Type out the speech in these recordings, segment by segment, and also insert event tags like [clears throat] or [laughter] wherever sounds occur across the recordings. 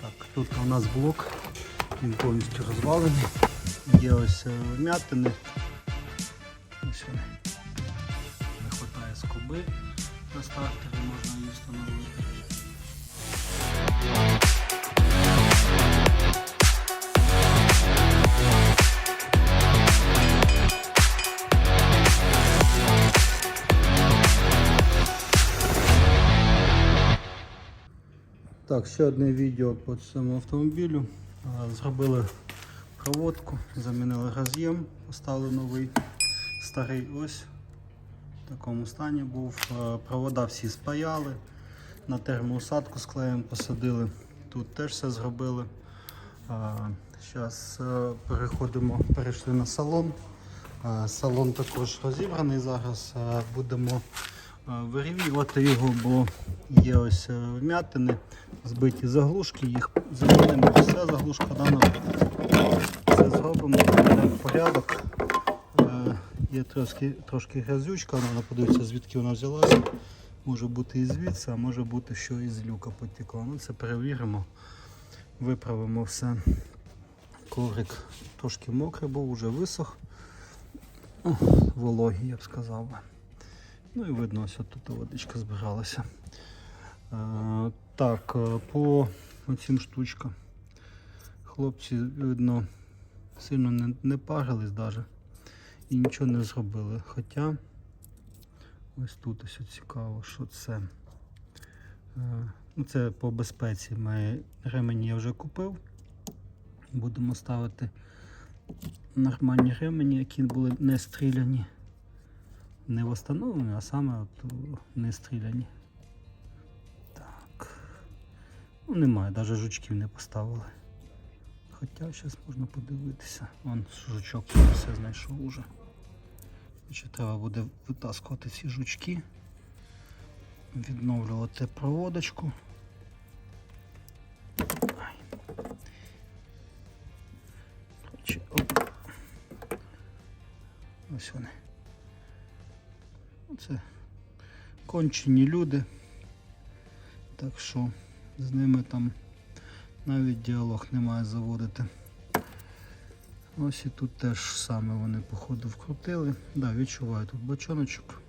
Так, тут у нас блок, він повністю розвалений. Є ось е, вмятини. Ось вони. Не вистачає скоби на стартері, можна її встановити. Так, ще одне відео по цьому автомобілю. Зробили проводку, замінили роз'єм, поставили новий, старий ось в такому стані був. Провода всі спаяли, на термоусадку з клеєм посадили. Тут теж все зробили. Зараз переходимо, перейшли на салон. Салон також розібраний зараз. Будемо вирівнювати його, бо є ось е, вмятини, збиті заглушки, їх замінимо. Все, заглушка дана. Все зробимо, в порядок. Е, Є трошки, трошки грязючка, вона подивиться, звідки вона взялася. Може бути і звідси, а може бути, що із люка потекло. Ну, це перевіримо, виправимо все. Коврик трошки мокрий був, вже висох. О, вологий, я б сказав. Ну і видно, ось тут водичка збиралася. Е, так, е, по цим штучкам. Хлопці, видно, сильно не, не парились навіть і нічого не зробили. Хоча ось тут ось цікаво, що це. Е, ну, це по безпеці. Ми ремені я вже купив. Будемо ставити нормальні ремені, які були не стріляні. Не встановлені, а саме от не стріляні. Так. Ну, немає, навіть жучків не поставили. Хоча зараз можна подивитися. Вон жучок все знайшов уже. Ще треба буде витаскувати ці жучки, відновлювати проводочку. Ось вони. Це кончені люди. Так що з ними там навіть діалог немає заводити. Ось і тут теж саме вони походу вкрутили. Да, відчуваю тут бочоночок.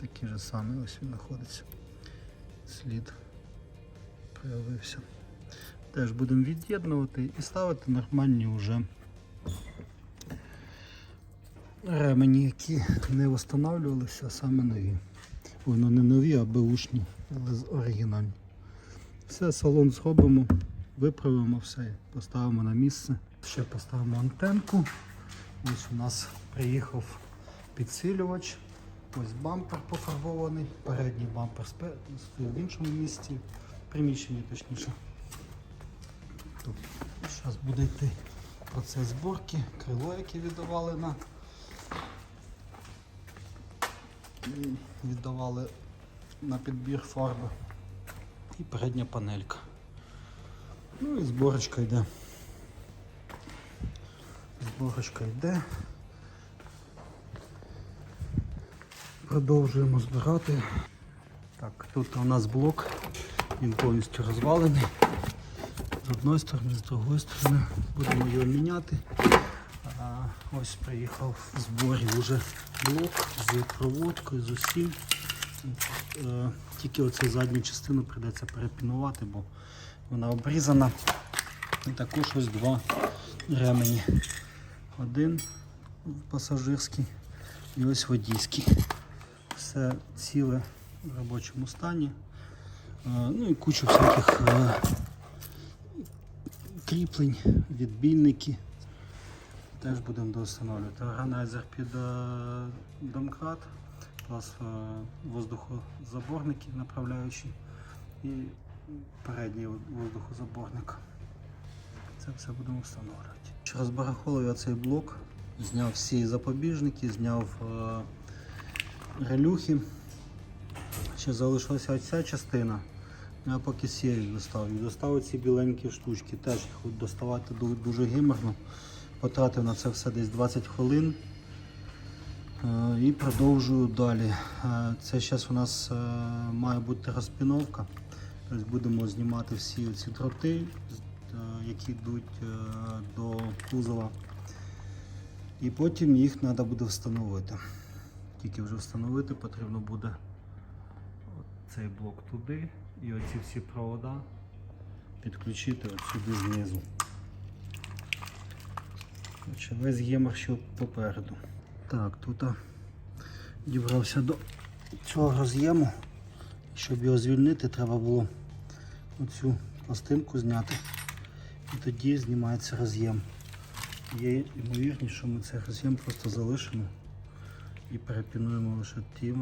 Такий же самий ось він знаходиться. Слід проявився. Теж будемо від'єднувати і ставити нормальні вже ремені, які не встановлювалися, а саме нові. Воно не нові, а беушні, але з оригінальні. Все, салон зробимо, виправимо все, поставимо на місце. Ще поставимо антенку. Ось у нас приїхав підсилювач. Ось бампер пофарбований, передній бампер стоїть в іншому місці, приміщенні точніше. Зараз буде йти процес зборки, крило, яке віддавали на М, віддавали на підбір фарби і передня панелька. Ну і зборочка йде. Зборочка йде. Продовжуємо збирати. Так, тут у нас блок, він повністю розвалений. З одної сторони, з другої сторони будемо його міняти. Ось приїхав в зборі вже блок з проводкою, з усім. Е, Тільки оцю задню частину прийдеться перепінувати, бо вона обрізана. І також ось два ремені. Один пасажирський і ось водійський. Все ціле в робочому стані. Е, Ну і куча всяких е, кріплень, відбійники. Теж будемо доустановлювати. Органайзер під е, домкрат, плюс е, воздухозаборники направляючі і передній воздухозаборник. Це все будемо встановлювати. Розбарахолив я цей блок, зняв всі запобіжники, зняв е, релюхи. Ще залишилася ця частина. Я поки сірі достав. І достав ці біленькі штучки. Теж їх доставати дуже гімерно. Потратив на це все десь 20 хвилин. Е, І продовжую далі. Е, Це зараз у нас е, має бути розпіновка. Тобто будемо знімати всі ці дроти, які йдуть до кузова. І потім їх треба буде встановити. Тільки вже встановити потрібно буде цей блок туди і оці всі провода підключити сюди знизу. Коротше, Весь гемор що попереду. Так, тут дібрався до цього роз'єму. Щоб його звільнити, треба було оцю пластинку зняти. І тоді знімається роз'єм. Є ймовірність, що ми цей роз'єм просто залишимо і перепінуємо лише ті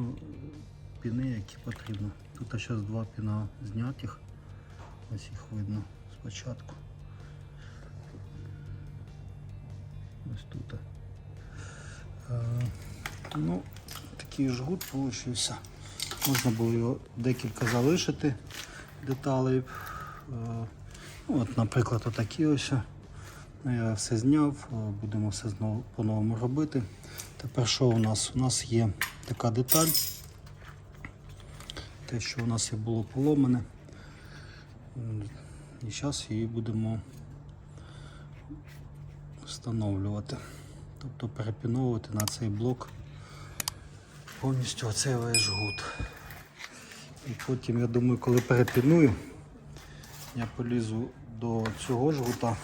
піни, які потрібно. Тут зараз два піна знятих. Ось їх видно спочатку. Ось тут. Е, ну, такий жгут вийшов. Можна було його декілька залишити деталей. Е, ну, от, наприклад, отакі ось. Ну, Я все зняв, е, будемо все знову по-новому робити. Тепер що у нас? У нас є така деталь. Те, що у нас і було поломане. І зараз її будемо встановлювати. Тобто перепіновувати на цей блок повністю оцей весь жгут. І потім, я думаю, коли перепіную, я полізу до цього жгута.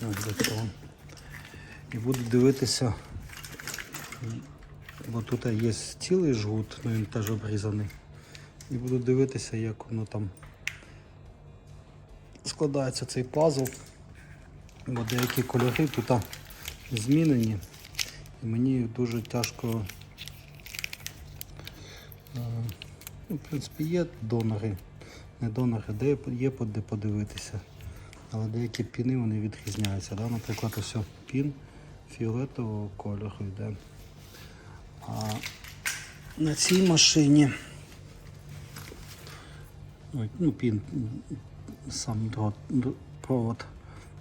До цього. І буду дивитися, бо тут є цілий жгут, ну він теж обрізаний. І буду дивитися, як воно там складається цей пазл. Бо деякі кольори тут змінені. І мені дуже тяжко. е, Ну, в принципі, є донори, не донори, де є- де подивитися. Але деякі піни вони відрізняються. Да? Наприклад, ось пін фіолетового кольору йде. А на цій машині ну, пін, сам провод,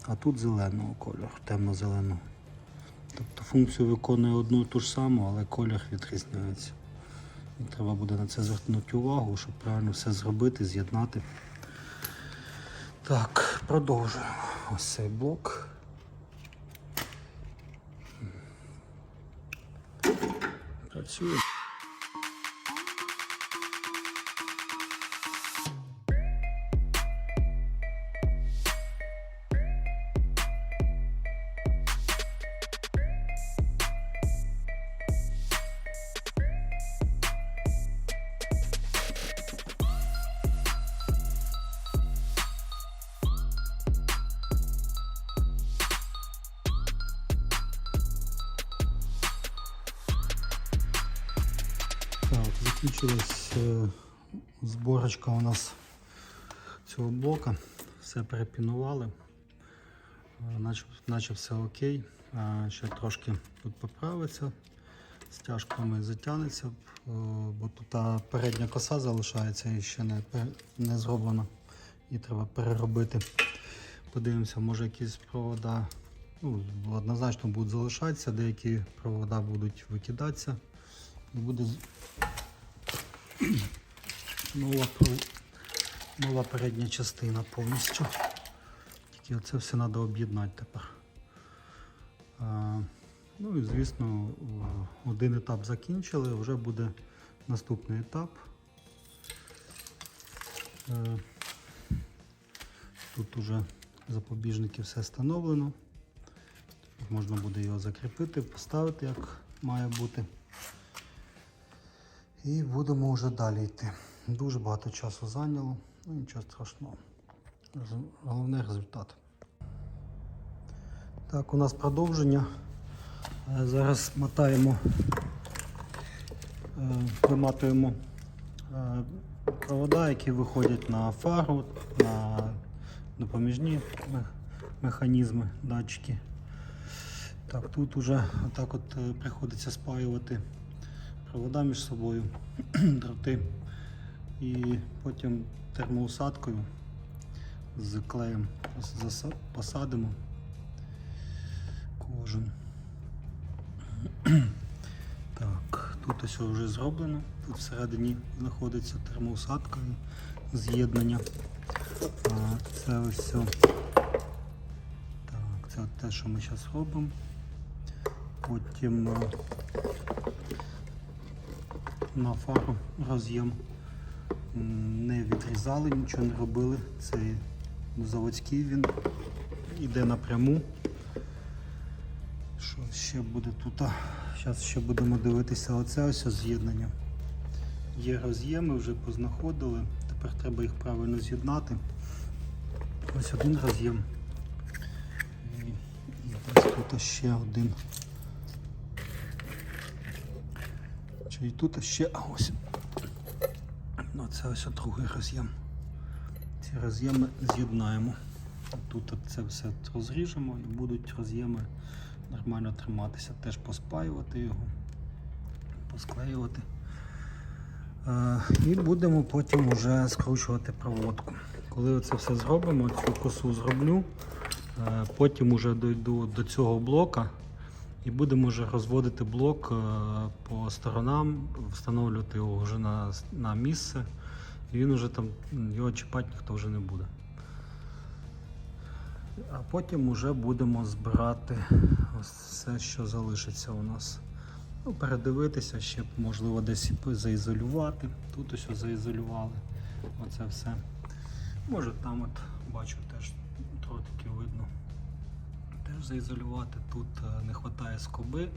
а тут зеленого кольору, темно-зеленого. Тобто функцію виконує одну і ту ж саму, але колір відрізняється. І треба буде на це звернути увагу, щоб правильно все зробити, з'єднати. Так, продовжуємо. Ось цей блок. Працює. Закінчилась е, зборочка у нас цього блока. Все перепінували. Е, Наче, наче все окей. Ще трошки тут поправиться. Стяжками затягнеться, е, бо тут передня коса залишається і ще не, не зроблена. І треба переробити. Подивимося, може якісь провода ну, однозначно будуть залишатися, деякі провода будуть викидатися. І буде нова, нова передня частина повністю. Тільки це все треба об'єднати тепер. А, ну і звісно, один етап закінчили, вже буде наступний етап. Е, Тут уже запобіжники все встановлено. Можна буде його закріпити, поставити як має бути. І будемо вже далі йти. Дуже багато часу зайняло, ну нічого страшного. Головне результат. Так, у нас продовження. Е, Зараз мотаємо, е, виматуємо е, провода, які виходять на фару, на допоміжні механізми, датчики. Так, тут уже отак от приходиться спаювати провода між собою, [clears throat] дроти. І потім термоусадкою з клеєм посадимо кожен. [clears throat] Так, тут ось вже зроблено. Тут всередині знаходиться термоусадка і з'єднання. Це ось все Це те, що ми зараз робимо. Потім на фару роз'єм не відрізали, нічого не робили. Це заводський він іде напряму. Що ще буде тут? Зараз ще будемо дивитися оце ось з'єднання. Є роз'єми, вже познаходили. Тепер треба їх правильно з'єднати. Ось один роз'єм. І, і ось тут ще один. Чи і тут ще, ось. Ну, це ось другий роз'єм. Ці роз'єми з'єднаємо. Тут це все розріжемо і будуть роз'єми нормально триматися. Теж поспаювати його, посклеювати. Е, І будемо потім вже скручувати проводку. Коли це все зробимо, цю косу зроблю, е, потім вже дойду до цього блока і будемо вже розводити блок е, по сторонам, встановлювати його вже на, на місце. І він вже там його чіпати ніхто вже не буде. А потім вже будемо збирати все, що залишиться у нас. Ну, передивитися, ще можливо десь заізолювати. Тут ось заізолювали. Оце все. Може там от бачу теж тротики видно. Теж заізолювати. Тут е, не вистачає скоби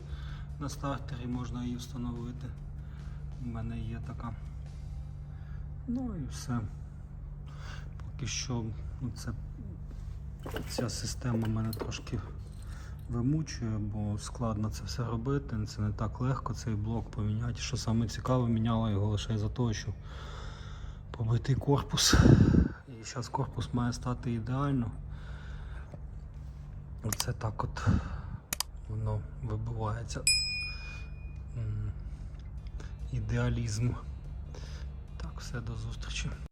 на стартері, можна її встановити. У мене є така. Ну і все. Поки що ну, це, ця система мене трошки вимучує, бо складно це все робити. Це не так легко цей блок поміняти. Що саме цікаве, міняла його лише за того, що побитий корпус. І зараз корпус має стати ідеально. Оце так от воно вибивається. Ідеалізм. Так, все, до зустрічі.